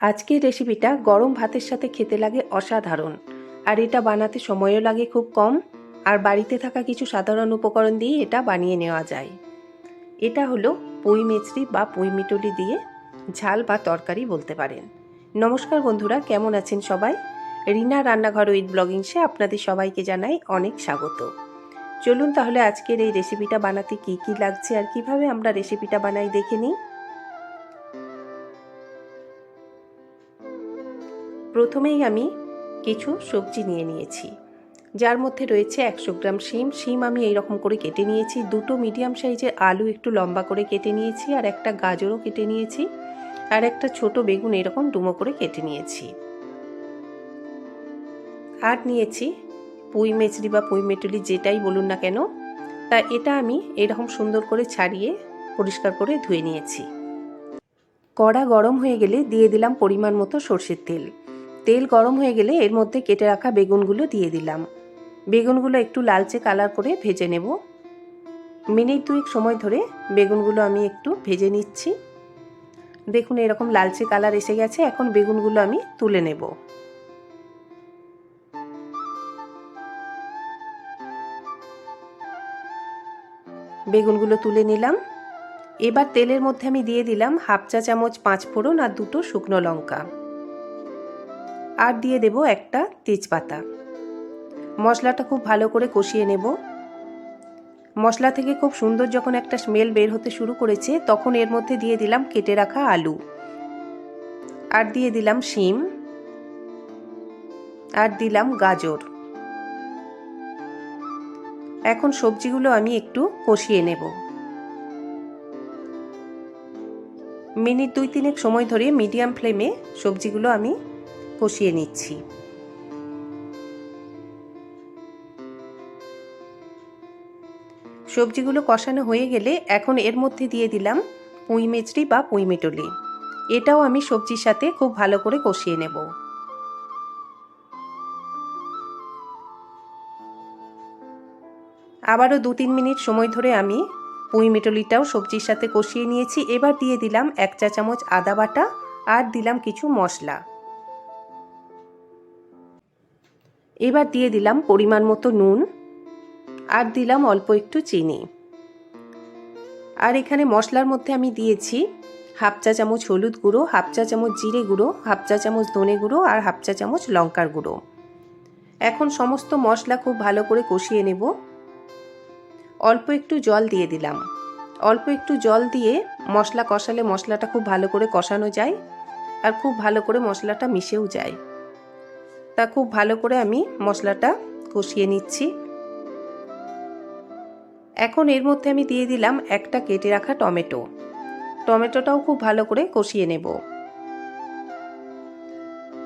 আজকের রেসিপিটা গরম ভাতের সাথে খেতে লাগে অসাধারণ। আর এটা বানাতে সময়ও লাগে খুব কম। আর বাড়িতে থাকা কিছু সাধারণ উপকরণ দিয়ে এটা বানিয়ে নেওয়া যায়। এটা হলো পুঁই মেচড়ি বা পুঁই মিটলি দিয়ে ঝাল বা তরকারি বলতে পারেন। নমস্কার বন্ধুরা, কেমন আছেন সবাই? রিনা রান্নাঘর উইথ ব্লগিংসে আপনাদের সবাইকে জানাই অনেক স্বাগত। চলুন তাহলে আজকের এই রেসিপিটা বানাতে কি কি লাগছে আর কীভাবে আমরা রেসিপিটা বানাই দেখে নিই। প্রথমেই আমি কিছু সবজি নিয়ে নিয়েছি। যার মধ্যে রয়েছে একশো গ্রাম শিম। শিম আমি এই রকম করে কেটে নিয়েছি। দুটো মিডিয়াম সাইজের আলু একটু লম্বা করে কেটে নিয়েছি আর একটা গাজরও কেটে নিয়েছি আর একটা ছোট বেগুন এরকম ডুমো করে কেটে নিয়েছি। আর নিয়েছি পুঁই মেচড়ি বা পুঁই মেটুলি যেটাই বলুন না কেন, তা এটা আমি এরকম সুন্দর করে ছাড়িয়ে পরিষ্কার করে ধুয়ে নিয়েছি। কড়া গরম হয়ে গেলে দিয়ে দিলাম পরিমাণ মতো সর্ষের তেল। তেল গরম হয়ে গেলে এর মধ্যে কেটে রাখা বেগুনগুলো দিয়ে দিলাম। বেগুনগুলো একটু লালচে কালার করে ভেজে নেব। মিনিট দুয়েক সময় ধরে বেগুনগুলো আমি একটু ভেজে নিচ্ছি। দেখুন, এরকম লালচে কালার এসে গেছে। এখন বেগুনগুলো আমি তুলে নেব। বেগুনগুলো তুলে নিলাম। এবার তেলের মধ্যে আমি দিয়ে দিলাম হাফ চা চামচ পাঁচ ফোড়ন আর দুটো শুকনো লঙ্কা। আর দিয়ে দেব একটা তেজপাতা। মশলাটা খুব ভালো করে কষিয়ে নেব। মশলা থেকে খুব সুন্দর যখন একটা স্মেল বের হতে শুরু করেছে, তখন এর মধ্যে দিয়ে দিলাম কেটে রাখা আলু। আর দিয়ে দিলাম শিম। আর দিলাম গাজর। এখন সবজিগুলো আমি একটু কষিয়ে নেব। মিনিট দুই তিনেক সময় ধরে মিডিয়াম ফ্লেমে সবজিগুলো আমি কষিয়ে নিচ্ছি। সবজিগুলো কষানো হয়ে গেলে এখন এর মধ্যে দিয়ে দিলাম পুঁই মেচড়ি বা পুঁই মেটলি। এটাও আমি সবজির সাথে খুব ভালো করে কষিয়ে নেব। আবারও দু তিন মিনিট সময় ধরে আমি পুঁই মেটলিটাও সবজির সাথে কষিয়ে নিয়েছি। এবার দিয়ে দিলাম এক চা চামচ আদা বাটা আর দিলাম কিছু মশলা। এবার দিয়ে দিলাম পরিমাণ মতো নুন আর দিলাম অল্প একটু চিনি। আর এখানে মশলার মধ্যে আমি দিয়েছি হাফ চা চামচ হলুদ গুঁড়ো, হাফ চা চামচ জিরে গুঁড়ো, হাফ চা চামচ ধনে গুঁড়ো আর হাফ চা চামচ লঙ্কার গুঁড়ো। এখন সমস্ত মশলা খুব ভালো করে কষিয়ে নেব। অল্প একটু জল দিয়ে দিলাম। অল্প একটু জল দিয়ে মশলা কষালে মশলাটা খুব ভালো করে কষানো যায় আর খুব ভালো করে মশলাটা মিশেও যায়। তা খুব ভালো করে আমি মশলাটা কষিয়ে নিচ্ছি। এখন এর মধ্যে আমি দিয়ে দিলাম একটা কেটে রাখা টমেটো। টমেটোটাও খুব ভালো করে কষিয়ে নেব।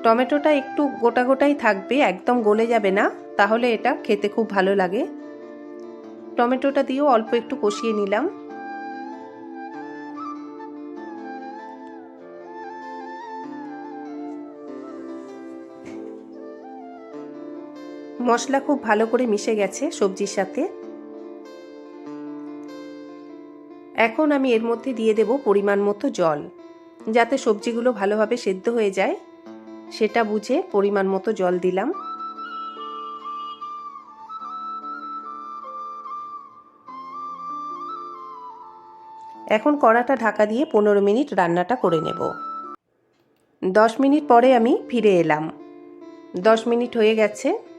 টমেটোটা একটু গোটা গোটাই থাকবে, একদম গলে যাবে না, তাহলে এটা খেতে খুব ভালো লাগে। টমেটোটা দিয়েও অল্প একটু কষিয়ে নিলাম। মশলা খুব ভালো করে মিশে গেছে সবজির সাথে। এখন আমি এর মধ্যে দিয়ে দেব পরিমাণ মতো জল। যাতে সবজিগুলো ভালোভাবে সেদ্ধ হয়ে যায়, সেটা বুঝে পরিমাণ মতো জল দিলাম। এখন কড়াটা ঢাকা দিয়ে পনেরো মিনিট রান্নাটা করে নেব। দশ মিনিট পরে আমি ফিরে এলাম। দশ মিনিট হয়ে গেছে।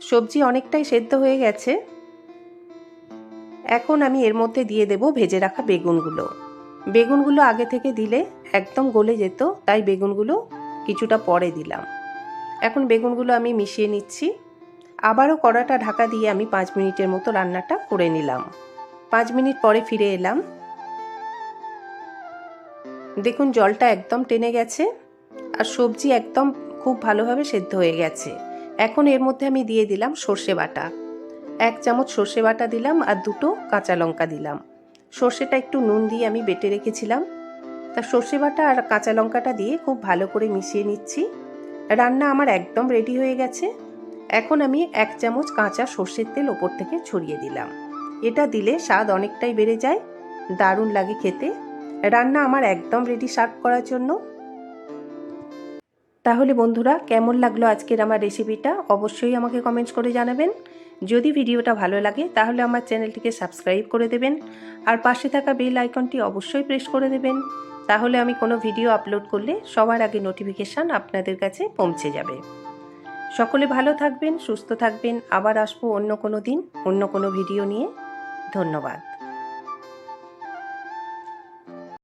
সবজি অনেকটাই সেদ্ধ হয়ে গেছে। এখন আমি এর মধ্যে দিয়ে দেব ভেজে রাখা বেগুনগুলো। বেগুনগুলো আগে থেকে দিলে একদম গলে যেত, তাই বেগুনগুলো কিছুটা পরে দিলাম। এখন বেগুনগুলো আমি মিশিয়ে নিচ্ছি। আবারও কড়াটা ঢাকা দিয়ে আমি পাঁচ মিনিটের মতো রান্নাটা করে নিলাম। পাঁচ মিনিট পরে ফিরে এলাম। দেখুন, জলটা একদম টেনে গেছে আর সবজি একদম খুব ভালোভাবে সেদ্ধ হয়ে গেছে। এখন এর মধ্যে আমি দিয়ে দিলাম সর্ষে বাটা। এক চামচ সর্ষে বাটা দিলাম আর দুটো কাঁচা লঙ্কা দিলাম। সর্ষেটা একটু নুন দিয়ে আমি বেটে রেখেছিলাম। তা সর্ষে বাটা আর কাঁচা লঙ্কাটা দিয়ে খুব ভালো করে মিশিয়ে নিচ্ছি। রান্না আমার একদম রেডি হয়ে গেছে। এখন আমি এক চামচ কাঁচা সর্ষের তেল ওপর থেকে ছড়িয়ে দিলাম। এটা দিলে স্বাদ অনেকটাই বেড়ে যায়। দারুণ লাগে খেতে। রান্না আমার একদম রেডি সার্ভ করার জন্য। তাহলে বন্ধুরা, কেমন লাগল আজকের আমার রেসিপিটা? অবশ্যই আমাকে কমেন্টস করে জানাবেন। যদি ভিডিওটা ভালো লাগে, তাহলে আমার চ্যানেলটিকে সাবস্ক্রাইব করে দেবেন। আর পাশে থাকা বেল আইকনটি অবশ্যই প্রেস করে দেবেন। তাহলে আমি কোনো ভিডিও আপলোড করলে সবার আগে নোটিফিকেশান আপনাদের কাছে পৌঁছে যাবে। সকলে ভালো থাকবেন, সুস্থ থাকবেন। আবার আসব অন্য কোনো দিন, অন্য কোনো ভিডিও নিয়ে। ধন্যবাদ।